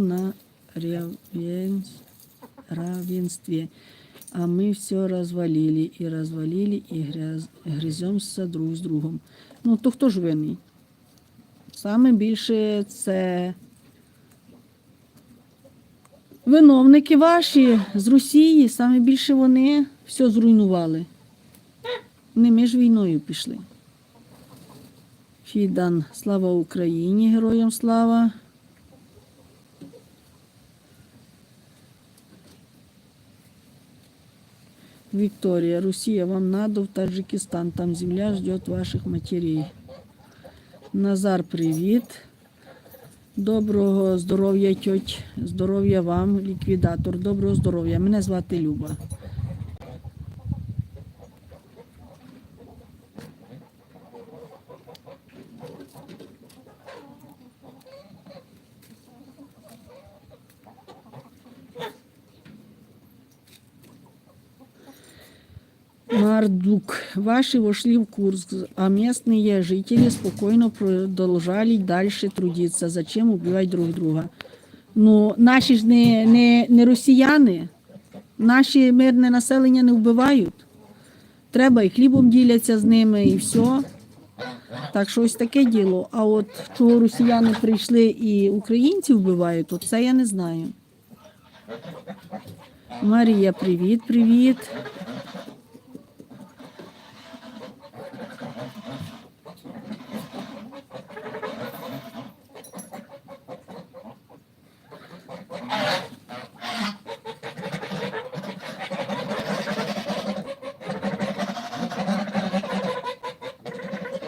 на равен- равенстве. А мы все развалили и развалили, и гряз, друг з другом. Ну, то хто ж винний? Саме більше це виновники ваші з Росії, саме більше вони все зруйнували. Ми ж війною пішли. Фідан, слава Україні, героям слава. Виктория, Русия, вам надо в Таджикистан, там земля ждет ваших матерей. Назар, привіт. Доброго здоров'я, тьоть. Здоров'я вам, ліквідатор. Доброго здоров'я. Мене звати Люба. Мардук, ваши вошли в Курск, а местные жители спокойно продолжали дальше трудиться. Зачем убивать друг друга? Ну, наші ж не, не, не росіяни, наші мирне населення не вбивають. Треба і хлібом діляться з ними, і все. Так що ось таке діло. А от чого росіяни прийшли і українців вбивають, то це я не знаю. Марія, привіт, привіт.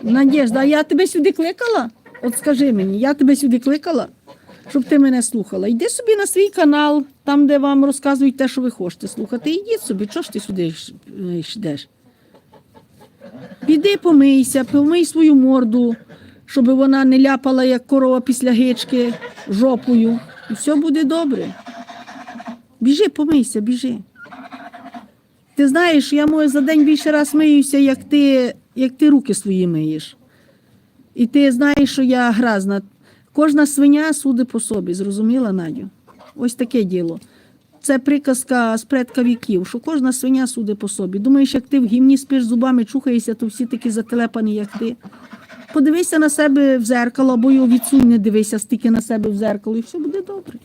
Надежда, а я тебе сюди кликала? От скажи мені, я тебе сюди кликала, щоб ти мене слухала. Йди собі на свій канал, там, де вам розказують те, що ви хочете слухати. Йдіть собі, чого ж ти сюди йдеш? Піди помийся, помий свою морду, щоб вона не ляпала, як корова після гички жопою. І все буде добре. Біжи, помийся, біжи. Ти знаєш, я може за день більше раз миюся, як ти, як ти руки свої миєш. І ти знаєш, що я гразна. Кожна свиня суди по собі, зрозуміла, Надю? Ось таке діло. Це приказка з предка віків, що кожна свиня суди по собі. Думаєш, як ти в гімні спиш зубами, чухаєшся, то всі такі зателепані, як ти. Подивися на себе в зеркало, або його відсунь, не дивися стільки на себе в зеркало, і все буде добре.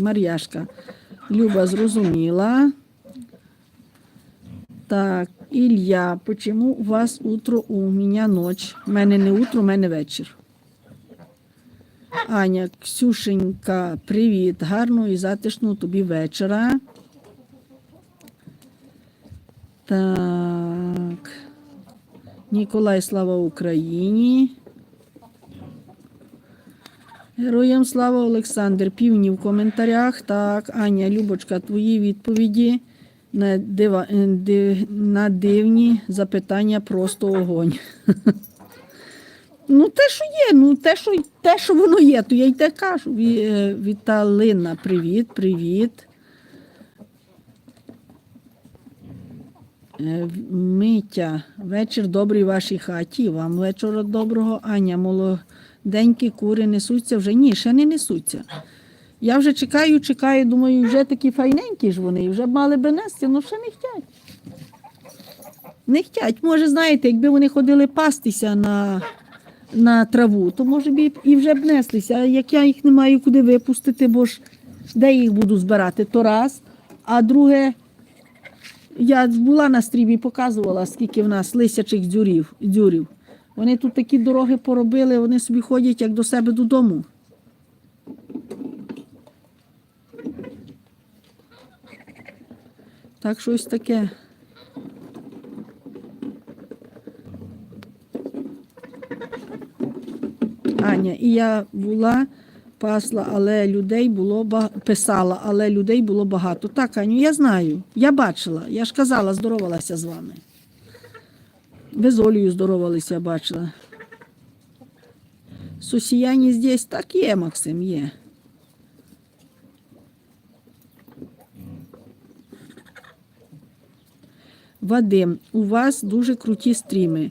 Мар'яшка. Люба зрозуміла. Так, Ілля, почему у вас утро, у мене ніч? У мене не утро, у мене вечір. Аня, Ксюшенька, привіт. Гарного і затишного тобі вечора. Так. Ніколай, слава Україні. Героям слава Олександр. Півні в коментарях. Так, Аня, Любочка, твої відповіді на, дива, див, на дивні запитання просто огонь. Ну, те, що є, ну те, що, те, що воно є, то я й те кажу. Е, Віталина, привіт, привіт. Е, в- Митя, вечір добрий вашій хаті. Вам вечора доброго. Аня, молоденькі кури несуться вже. Ні, ще не несуться. Я вже чекаю, чекаю, думаю, вже такі файненькі ж вони, вже мали би нести, ну ще не хтять. Не хтять. Може, знаєте, якби вони ходили пастися на, на траву, то може б і вже б неслися. А як я їх не маю куди випустити, бо ж де їх буду збирати, то раз. А друге, я була на стрімі, показувала, скільки в нас лисячих дзюрів. дзюрів. Вони тут такі дороги поробили, вони собі ходять як до себе додому. Так що ось таке. Аня, і я була, пасла, але людей було ба- писала, але людей було багато. Так, Аню, я знаю, я бачила, я ж казала, здоровалася з вами. Ви з Олею здоровалися, я бачила. Сусіяні здесь так є, Максим, є. Вадим, у вас дуже круті стріми.